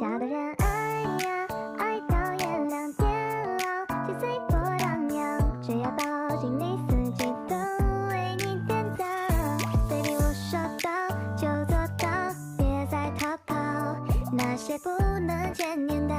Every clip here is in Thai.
小的人爱呀，爱到月亮变老，心随波荡漾，只要抱紧你，四季都为你点亮。Baby，我说到就做到，别再逃跑，那些不能见面的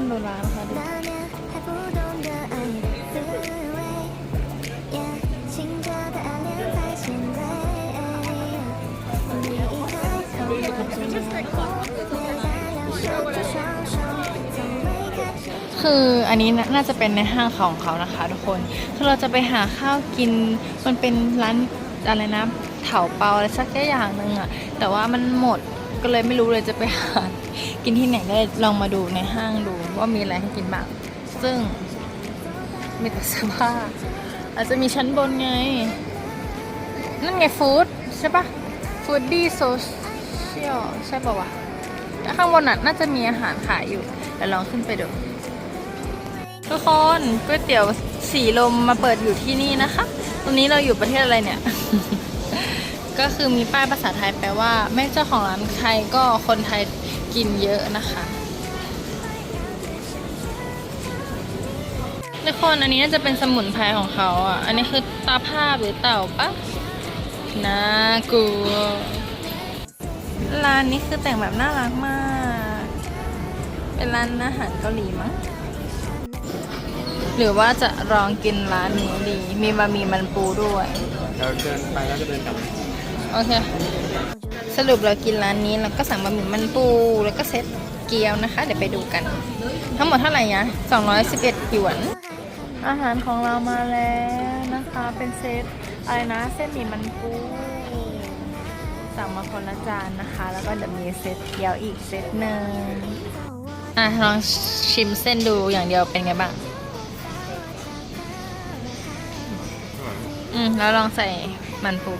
คนดูร้านะคะดคืออันนี้น่าจะเป็นในห้างของเขานะคะทุกคน คือเราจะไปหาข้าวกิน มันเป็นร้านอะไรนะเถาเปาอะไรสักอย่างหนึ่งอะแต่ว่ามันหมดก็เลยไม่รู้เลยจะไปหา กินที่ไหนก็ลองมาดูในห้างดูว่ามีอะไรให้กินบ้าง ซึ่งมีแต่เสื้อผ้าอาจจะมีชั้นบนไง นั่นไงฟู้ดใช่ปะฟู้ดดี้โซเชียลใช่ปะวะข้างบนน่ะน่าจะมีอาหารขายอยู่เดี๋ยวลองขึ้นไปดู ทุกคนก๋วยเตี๋ยวสีลมมาเปิดอยู่ที่นี่นะคะ ตรงนี้เราอยู่ประเทศอะไรเนี่ย ก็คือมีป้ายภาษาไทยแปลว่า แม่เจ้าของร้านใครก็คนไทย กินเยอะนะคะทุกคนอันนี้น่าจะเป็นสมุนไพรของเขาอะ อันนี้คือตาภาพหรือเต่าปะน่ากลัว ร้านนี้คือแต่งแบบน่ารักมาก เป็นร้านอาหารเกาหลีมั้ง หรือว่าจะลองกินร้านนี้ดี มีบะหมี่มันปูด้วย เราเดินไปแล้วก็เดินกลับ โอเค สรุปเรากินร้านนี้แล้วก็สั่งบะหมี่มันปู แล้วก็เซตเกี๊ยวนะคะ เดี๋ยวไปดูกัน ทั้งหมดเท่าไหร่นะ211หยวน อาหารของเรามาแล้วนะคะ เป็นเซตอะไรนะ เส้นหมี่มันปูสั่งมาคนละจานนะคะ แล้วก็เดี๋ยวมีเซตเกี๊ยวอีกเซตหนึ่งอะลองชิมเส้นดูอย่างเดียวเป็นไงบ้าง อืม แล้วลองใส่มันปู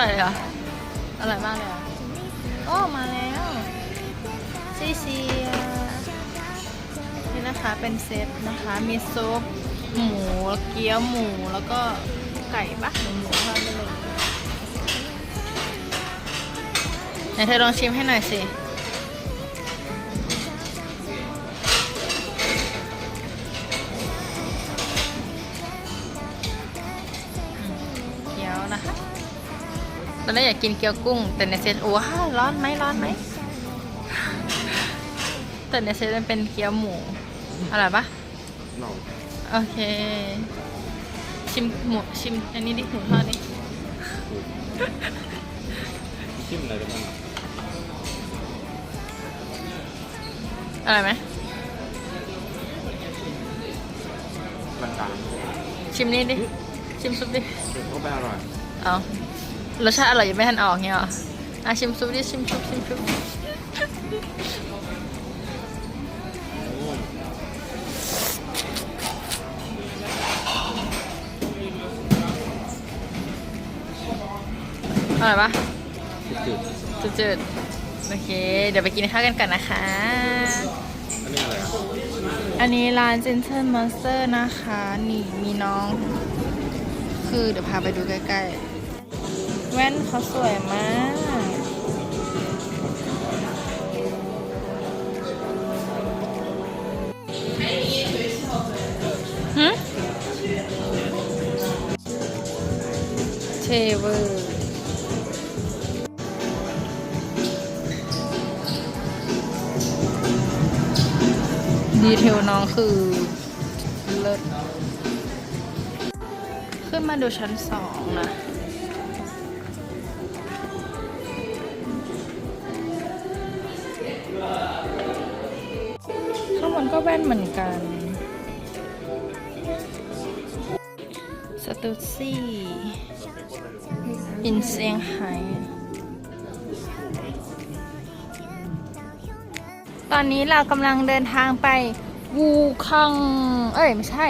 รอร่อยเหรออร่อยมากเลยเหรอโอ้มาแล้วซีซีนี่นะคะเป็นเซตนะคะ มีซุปหมูเกี๊ยวหมูแล้วก็ไก่ปะหมูหมูทอดไปเลยไหนเธอลองชิมให้หน่อยสิ อนแรกอยากกินเกี๊ยวกุ้ง แต่ในเซตโอ้ว้าวร้อนไหมร้อนไหมแต่ในเซตมันเป็นเกี๊ยวหมูอร่อยปะหน่อโอเค ชิมหมูชิมอันนี้ดิหมูทอดดิชิมอะไรไปบ้างอร่อยไหมมันต่างชิมนี่ดิ ชิมซุปดิก็ไปอร่อย เอา รสชาติอร่อยยังไม่ทันออกเงี้ยเหรออะชิมซุปดิชิมซุปชิมซุปโอ้อร่อยปะจืดจืดๆโอเค เดี๋ยวไปกินข้าวกันก่อนนะคะๆอันนี้อะไรอะอันนี้ร้าน Gentle Monster นะคะ นี่มีน้อง คือเดี๋ยวพาไปดูใกล้ๆ แว่นเขาสวยมากหึเทเวอร์ดีเทลน้องคือ เลิศ ขึ้นมาดูชั้นสองนะ นก็แว่นเหมือนกันสตูซี่อินเซียงไฮ้ตอนนี้เรากำลังเดินทางไปวูคัง เอ้ย ไม่ใช่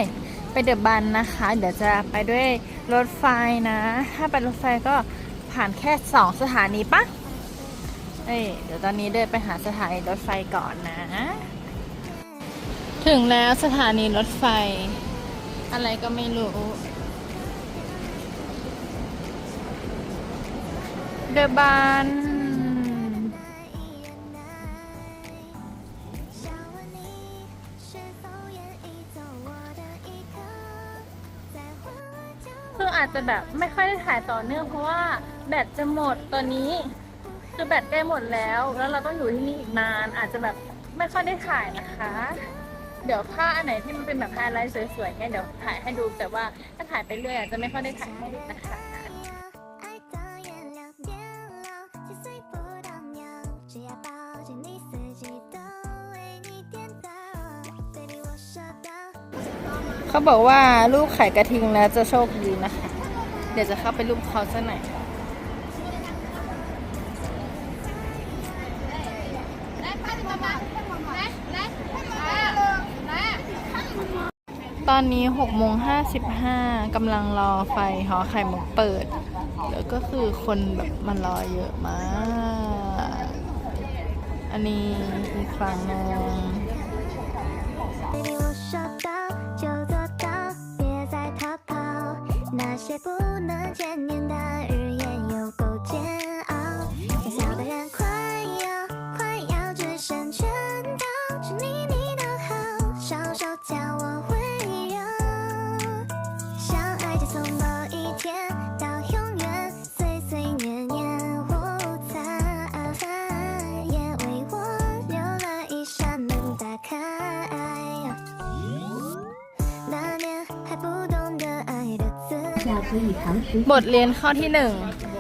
ไปเดอะบันนะคะ เดี๋ยวจะไปด้วยรถไฟนะ ถ้าไปรถไฟก็ผ่านแค่สองสถานีปะเอ้ย เดี๋ยวตอนนี้เดินไปหาสถานีรถไฟก่อนนะ ถึงแล้วสถานีรถไฟ อะไรก็ไม่รู้ เดบานคืออาจจะแบบไม่ค่อยได้ถ่ายต่อเนื่องเพราะว่าแบตจะหมดตอนนี้ คือแบตใกล้หมดแล้ว แล้วเราต้องอยู่ที่นี่อีกนาน อาจจะแบบไม่ค่อยได้ถ่ายนะคะ เดี๋ยวถ้าอันไหนที่มันเป็นแบบไฮไลท์สวยๆเนี่ยเดี๋ยวถ่ายให้ดูแต่ว่าถ้าถ่ายไปเรื่อยอาจจะไม่ค่อยได้ถ่ายให้ดูนะคะเขาบอกว่ารูปไข่กระทิงแล้วจะโชคดีนะคะ เดี๋ยวจะเข้าไปรูปเขาซะหน่อย ตอนนี้6โมง55กำลังรอไฟหอไข่มุกเปิด แล้วก็คือคนแบบมันรอเยอะมาก อันนี้อีกฝั่งหนึง Baby，我说到就做到，别再逃跑。那些不能见面的日夜有够 บทเรียนข้อที่หนึ่ง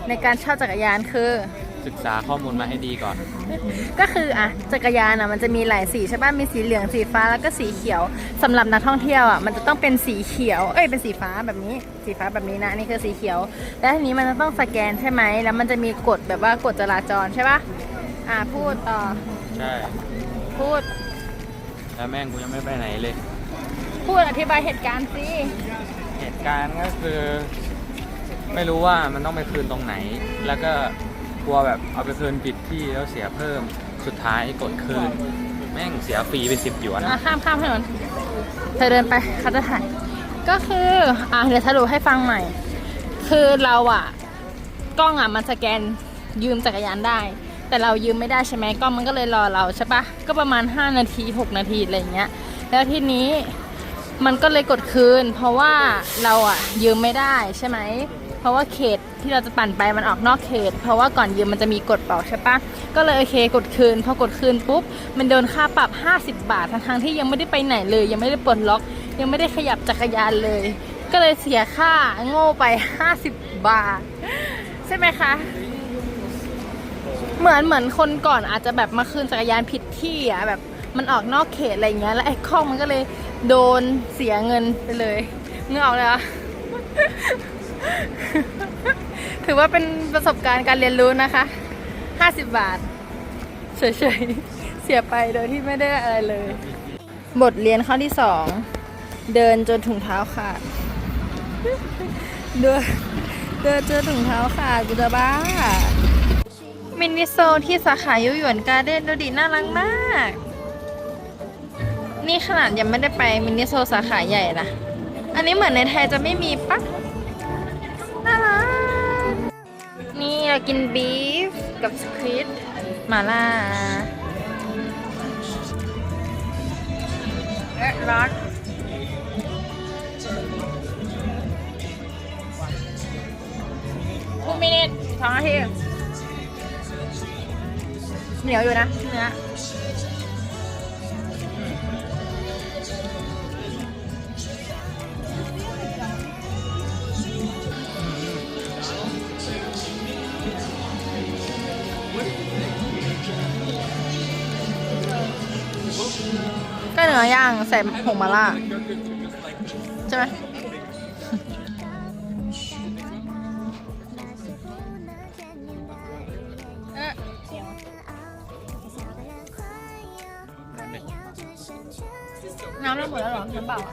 ในการเช่าจักรยานคือ ศึกษาข้อมูลมาให้ดีก่อน ก็คืออะจักรยานอะมันจะมีหลายสีใช่ป่ะมีสีเหลืองสีฟ้าแล้วก็สีเขียวสำหรับนักท่องเที่ยวอะมันจะต้องเป็นสีเขียวเอ้ยเป็นสีฟ้าแบบนี้ สีฟ้าแบบนี้นะอันนี่คือสีเขียว แล้วทีนี้มันจะต้องสแกนใช่ไหมแล้วมันจะมีกฎแบบว่ากฎจราจรใช่ป่ะอะพูดต่อใช่พูดแล้วแม่งกูยังไม่ไปไหนเลย พูดอธิบายเหตุการณ์สิเหตุ การณ์ก็คือ ไม่รู้ว่ามันต้องไปคืนตรงไหน แล้วก็กลัวแบบเอาไปคืนผิดที่แล้วเสียเพิ่มสุดท้ายกดคืน แม่งเสียฟรีเป็นสิบหยวนอะข้ามข้ามถนนเธอเดินไปเขาจะถ่ายก็คืออะเดี๋ยวสรุปให้ฟังใหม่ คือเราอะกล้องอะมันสแกนยืมจักรยานได้ แต่เรายืมไม่ได้ใช่ไหมกล้องมันก็เลยรอเราใช่ปะก็ประมาณ 5 นาที 6 นาทีอะไรเงี้ย แล้วทีนี้ มันก็เลยกดคืน เพราะว่าเราอะยืมไม่ได้ใช่ไหม เพราะว่าเขตที่เราจะปั่นไปมันออกนอกเขต เพราะว่าก่อนยืมมันจะมีกฎเป่าใช่ปะก็เลยโอเคกดคืน พอกดคืนปุ๊บ มันโดนค่าปรับ 50 บาททั้งๆที่ยังไม่ได้ไปไหนเลย ยังไม่ได้ปลดล็อก ยังไม่ได้ขยับจักรยานเลย ก็เลยเสียค่าโง่ไป 50 บาท ใช่ไหมคะเหมือนเหมือนคนก่อนอาจจะแบบมาคืนจักรยานผิดที่อะแบบมันออกนอกเขตอะไรเงี้ยแล้วไอ้ข้องมันก็เลย โดนเสียเงินไปเลยเงนอกเลยอะถือว่าเป็นประสบการณ์การเรียนรู้นะคะ 50 บาท เฉยๆ เสียไปโดยที่ไม่ได้อะไรเลย บทเรียนข้อที่สองเดินจนถุงเท้าขาด เดินเดินจนถุงเท้าขาดกูจะบ้า มินิโซที่สาขายุหยวนการ์เด้นดูดิน่ารักมาก นี่ขนาดยังไม่ได้ไปมินิโซสาขาใหญ่นะ อันนี้เหมือนในไทยจะไม่มีปะน่ารักนี่เรากินบีฟกับสควิดมาล่าเอ๊ะร้อนคูมินิทสองนาทีเหนียวอยู่นะเนื้อ นื้อย่างใส่ผงมาล่าใช่ไหมน้ำเราหมดแล้วหรอน้ำเปล่าอ่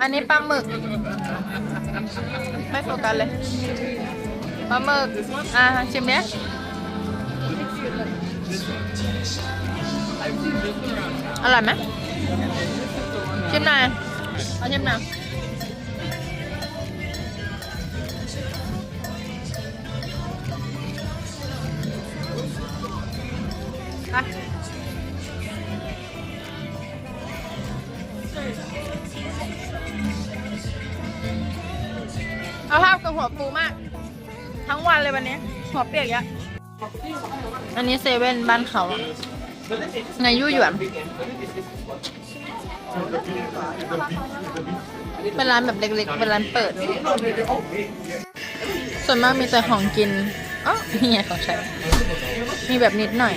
อันนี้ปลาหมึก ไม่โฟกัสเลย ปลาหมึกอะชิมเนี้ยอร่อยไหม วันเลยวันนี้หัวเปียกเยอะอันนี้เซเว่นบ้านเขาอะในยู่หยวนเป็นร้านแบบเล็กๆ เป็นร้านเปิด ส่วนมากมีแต่ของกินอ๋อนี่ไงของใช้มีแบบนิดหน่อย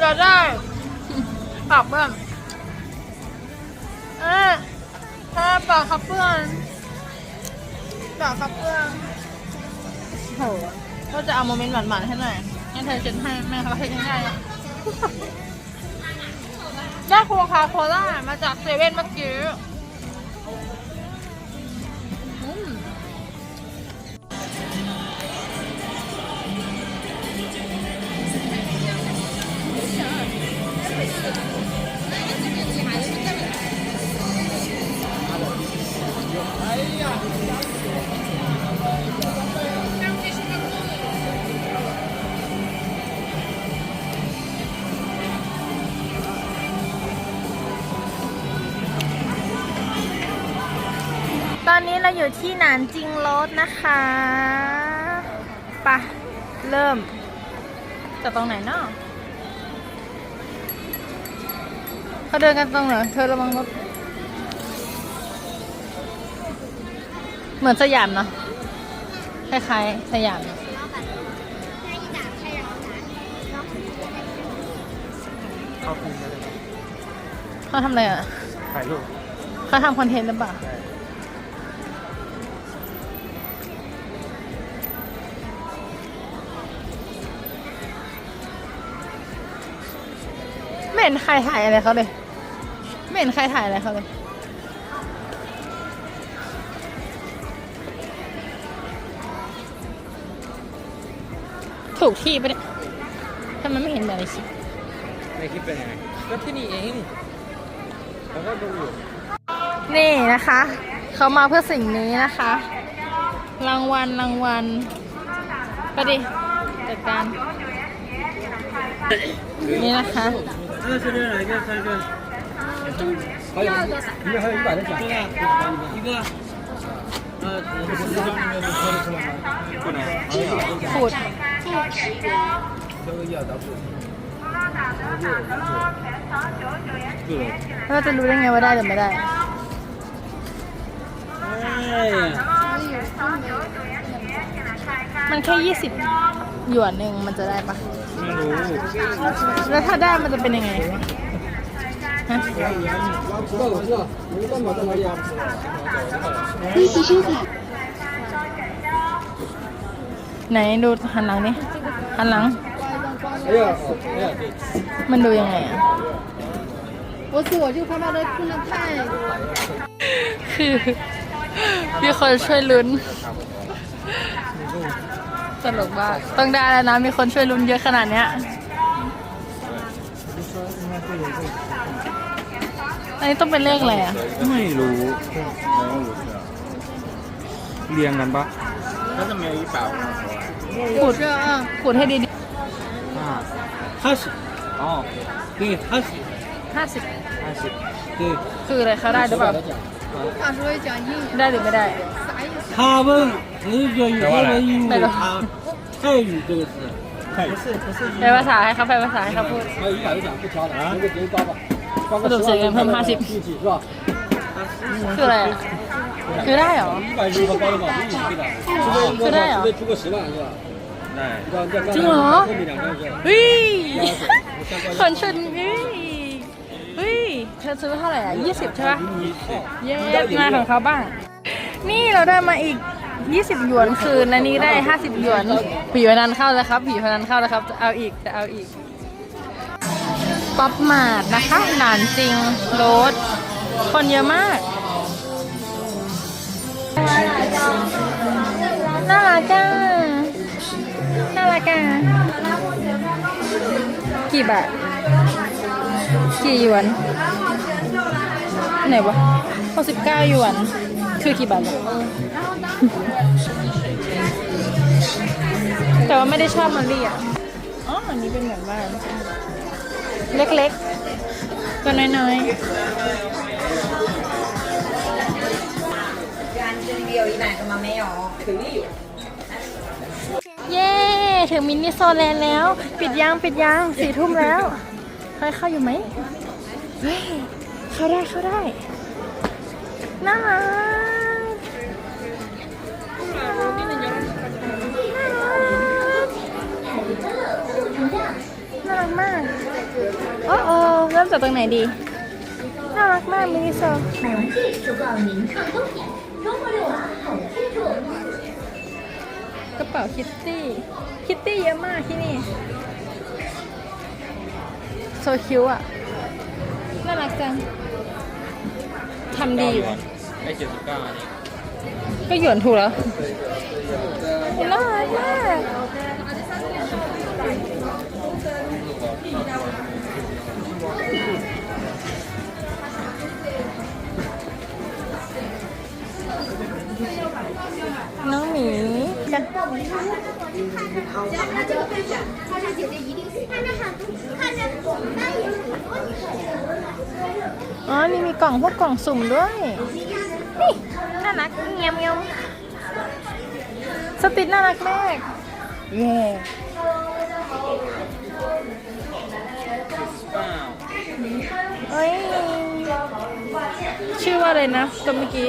เราได้ ปากเพื่อนเอ๊ะเอ๊ะปากครับเพื่อนปากครับเพื่อนโหก็จะเอาโมเมนต์หวานๆให้หน่อยงั้นเธอเช็ดให้แม่เขาให้ง่ายๆอะได้โคคาโคล่ามาจากเซเว่นเมื่อกี้ อนนี้เราอยู่ที่หนานจิงโรดนะคะไปะเริ่มจากตรงไหนเนาะเขาเดินกันตรงไหนเธอระวังรถเหมือนสยามเนาะคล้ายๆสยามเนอะเข้าคุมได้เลยเขาทำอะไรอะ ถ่ายรูปเขาทำคอนเทนต์หรือเปล่า ใช่ เห็นใครถ่ายอะไรเขาเลย ไม่เห็นใครถ่ายอะไรเขาเลยถูกที่ปะเนี่ยทำไมไม่เห็นแบบในคลิปในคลิปเป็นยังไงก็ที่นี่เองแล้วก็ดูอยู่นี่นะคะ เขามาเพื่อสิ่งนี้นะคะ รางวัลรางวัลไปดิจัดการนี่นะคะ 하나씩 해라 이거 살자 좀 필요하게 이거 하나 이거 안 했잖아 이거 아, ขูด เราจะรู้ได้ไงว่าได้หรือไม่ได้ 에 이, มันแค่ยี่สิบหยวนหนึ่งมันจะได้ปะ รู้ แล้วถ้าได้มันจะเป็นยังไงฮะ ไหนดูหันหลังนี่หันหลัง 哎呀，哎呀，对。 มันดูยังไงอ่ะ 我是我就怕他的不能太 คือมีคนช่วยลุ้น สนุกมากต้องได้แล้วนะ มีคนช่วยลุ้นเยอะขนาดเนี้ยอันนี้ต้องเป็นเลขอะไรอะ ไม่รู้เรียงกันปะก็จะมีเปล่าขุดขุดให้ดีห้าห้าสิบอ๋อคือห้าสิบห้าสิบห้าสิบคือคืออะไรเขาได้หรือเปล่าได้หรือไม่ได้ 他问人家语他问英语，那个他泰语这个字，不是不是， แปลภาษาให้เขาแปลภาษาให้เขาพูด 还有一百个奖不挑的，那个直接高吧，高 สรุปเสียเงินเพิ่มห้าสิบ 一起是吧？ คืออะไรอ่ะ คือได้เหรอ 一百是一个高的嘛，一起对的，除非是这样除非出个十万是吧？哎，你知道这刚才真的吗后面两张是 เฮ้ย 压水，我相关 คนชนเฮ้ยเฮ้ย เธอซื้อเท่าไหร่อ่ะยี่สิบใช่ปะเย้มาของเขาบ้าง นี่เราได้มาอีก 20 หยวนคืนอันนี้ได้ 50 หยวนผีพนันเข้าแล้วครับผีพนันเข้าแล้วครับจะเอาอีกจะเอาอีกป๊อปมาดนะคะด่านจริงโรดคนเยอะมากน่ารักอะน่ารักอะกี่บาทกี่หยวนไหนวะ69หยวน คือกี่บาทแต่ว่าไม่ได้ชอบมันลี่อะ อ๋อ อันนี้เป็นเหมือนบ้านเล็กๆ ตัวน้อยๆ เย้ ถึงมินิโซแลนแล้ว ปิดยาง ปิดยางสี่ทุ่มแล้ว ใครเข้าอยู่ไหมเฮ้ยเข้าได้ เข้าได้ น่ารัก ริ่มจากตรงไหนดี น่ารักมากมินิโซกระเป๋าคิตตี้ คิตตี้เยอะมากที่นี่ โซคิวอะ น่ารักจังทำดีอยู่ได้เจ็ดสิบเก้าอันนี้ก็หยวนถูกแล้วน่ารักมาก น้องหมีอ๋อนี่มีกล่องพวกกล่องสุ่มด้วย นี่น่ารักเงียบเงียบสติดน่ารักมากเย่เฮ้ยชื่อว่าอะไรนะตัวเมื่อกี้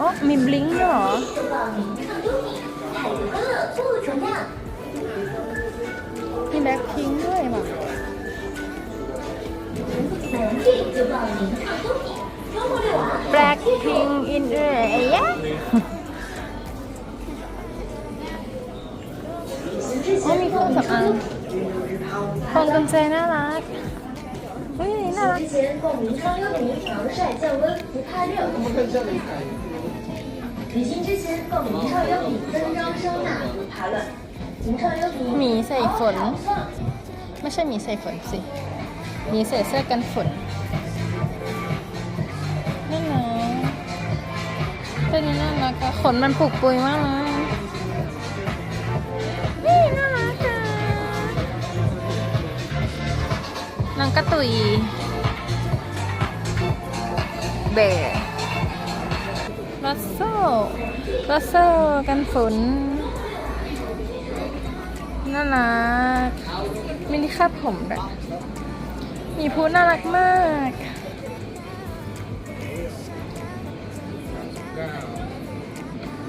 อ๋อมีบลิงก์ด้วยเหรอ มีแบ็คพิงค์ด้วยว่ะแบล็คพิงอินเอเอยะโอ้มีเครื่องสำอางพวงกุญแจน่ารักเฮ้ยน่ารัก 前购名创优米防晒降温不怕热。旅行之前购名创优米增装收纳不怕冷。名创优 ห 米 มีใส่ฝน ไม่ใช่หมีใส่ฝนสิหมีใส่เสื้อกันฝนนั่นนะตัวนี้น่ารักอะขนมันปุกปุยมากเลยนี่น่ารักอะน้องกระตุยเบร์รัส โซ่รัสโซ่กันฝนน่ารักมินิคาดผมแบบมีพูน่ารักมาก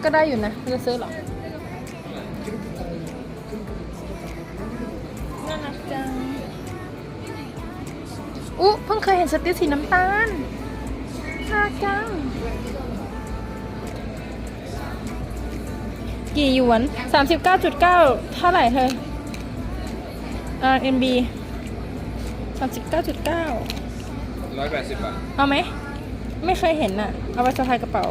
ก็ได้อยู่นะจะซื้อหรอน่ารักจังอุ๊เพิ่งเคยเห็นสติสีน้ำตาลน่ารักจัง กี่หยวน 39.9 เท่าไหร่เธอ RMB 39.9 ร้อยแปดสิบบาทเอาไหม ไม่เคยเห็นน่ะ เอาไว้สะพายกระเป๋า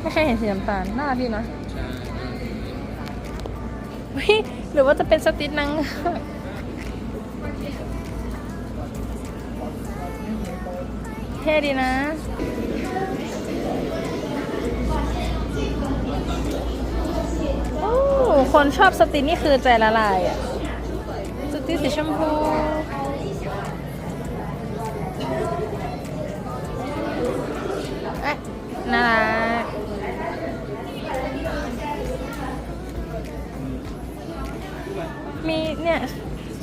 ไม่เคยเห็นสีน้ำตาลน่ารักดีนะใช่เฮ้ยหรือว่าจะเป็นสติ๊กนัง เท่ดีนะ โอ้ คนชอบสตินี่คือใจละลายอะสติสีชมพูเอ๊ะน่ารักมีเนี่ย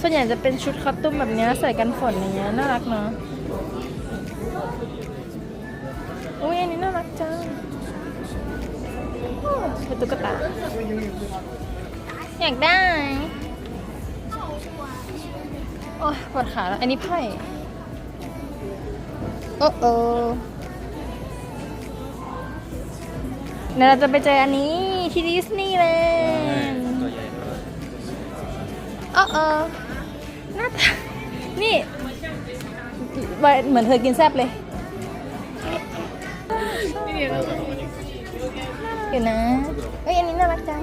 ส่วนใหญ่จะเป็นชุดคอสตูมแบบเนี้ยใส่กันฝนอย่างเงี้ยน่ารักเนาะอุ้ยอันนี้น่ารักจัง เป็นตุ๊กตา อยากได้ โอ้ปวดขาแล้ว อันนี้ไพ่ โอ้โอเดี๋ยวเราจะไปเจออันนี้ที่ดิสนีย์แลนด์ตัวใหญ่เลยโอ้โอหน้าตา นี่ เหมือนเธอกินแซบเลย นี่เดี๋ยว นะ เอ้ยอันนี้น่ารักจัง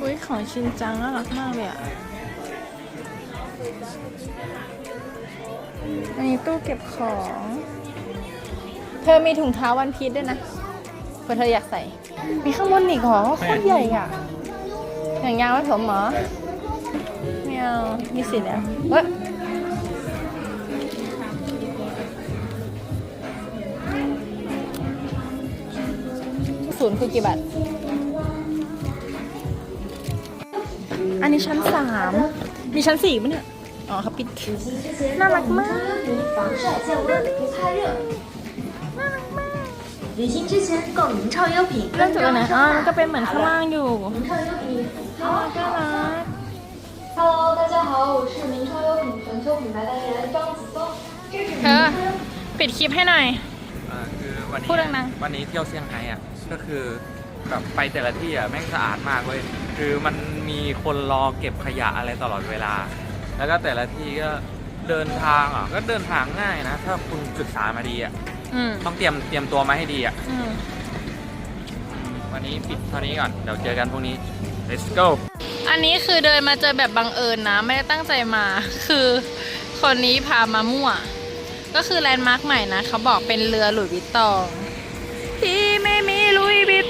อุ้ยของชินจังน่ารักมากเลยอะอันนี้ตู้เก็บของ เธอมีถุงเท้าวันพีชด้วยนะเพื่อเธออยากใส่ มีข้างบนอีกเหรอโคตรใหญ่อะอย่างยางไว้ผมเหรอ now. Let me see now. What? อันนี้ชั้นสามมีชั้นสี่มั้ยเนี่ย อ๋อฮับปิด น่ารักมากน่ารักมากเริ่มจากไหนอะก็เป็นเหมือนข้างล่างอยู่ เออธอปิดคลิปให้หน่อย อ่าคือวันนี้พูดดังๆ วันนี้เที่ยวเซี่ยงไฮ้อะก็คือแบบไปแต่ละที่อะแม่งสะอาดมากเว้ยคือมันมีคนรอเก็บขยะอะไรตลอดเวลา แล้วก็แต่ละที่ก็เดินทางอะก็เดินทางง่ายนะ ถ้าคุณศึกษามาดีอะต้องเตรียมเตรียมตัวมาให้ดีอะอวันนี้ปิดเท่านี้ก่อนเดี๋ยวเจอกันพรุ่งนี้ let's go อันนี้คือเดินมาเจอแบบบังเอิญนะ ไม่ได้ตั้งใจมา คือ คนนี้พามามั่ว ก็คือแลนด์มาร์คใหม่นะ เขาบอกเป็นเรือหลุยส์วิตตอง ที่ไม่มีลุยส์วิต